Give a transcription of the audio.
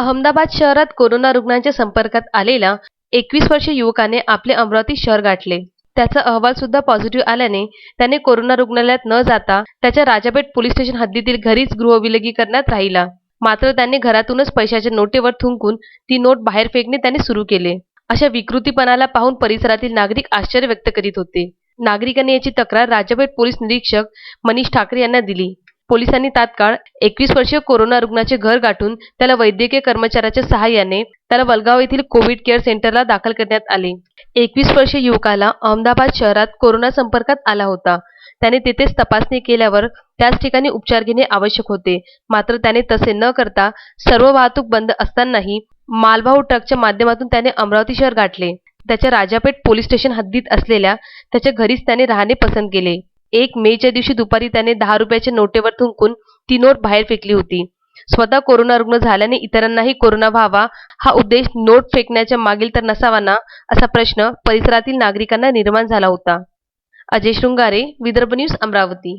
अहमदाबाद शहरात कोरोना रुग्णांच्या संपर्कात आलेल्या एकवीस वर्षीय युवकाने आपले अमरावती शहर गाठले. त्याचा अहवाल सुद्धा पॉझिटिव्ह आल्याने त्याने कोरोना रुग्णालयात न जाता त्याच्या राजापेठ पोलीस स्टेशन हद्दीतील घरीच गृहविलगीकरणात राहिला. मात्र त्याने घरातूनच पैशाच्या नोटेवर थुंकून ती नोट बाहेर फेकणे त्याने सुरू केले. अशा विकृतीपणाला पाहून परिसरातील नागरिक आश्चर्य व्यक्त करीत होते. नागरिकांनी याची तक्रार राजापेठ पोलीस निरीक्षक मनीष ठाकरे यांना दिली. पोलिसांनी तात्काळ एकवीस वर्षीय कोरोना रुग्णाचे घर गाठून त्याला वैद्यकीय कर्मचाऱ्याच्या सहाय्याने त्याला वलगाव येथील कोविड केअर सेंटरला दाखल करण्यात आले. एकवीस वर्षीय युवकाला अहमदाबाद शहरात कोरोना संपर्कात आला होता. त्याने तेथेच तपासणी केल्यावर त्याच ठिकाणी उपचार घेणे आवश्यक होते. मात्र त्याने तसे न करता सर्व वाहतूक बंद असतानाही मालवाहू ट्रकच्या माध्यमातून त्याने अमरावती शहर गाठले. त्याच्या राजापेठ पोलीस स्टेशन हद्दीत असलेल्या त्याच्या घरीच त्याने राहणे पसंत केले. एक मेच्या दिवशी दुपारी त्याने दहा रुपयाच्या नोटेवर थुंकून ती नोट बाहेर फेकली होती. स्वतः कोरोना रुग्ण झाल्याने इतरांनाही कोरोना व्हावा हा उद्देश नोट फेकण्याच्या मागील तर नसावा ना असा प्रश्न परिसरातील नागरिकांना निर्माण झाला होता. अजय शृंगारे विदर्भ न्यूज अमरावती.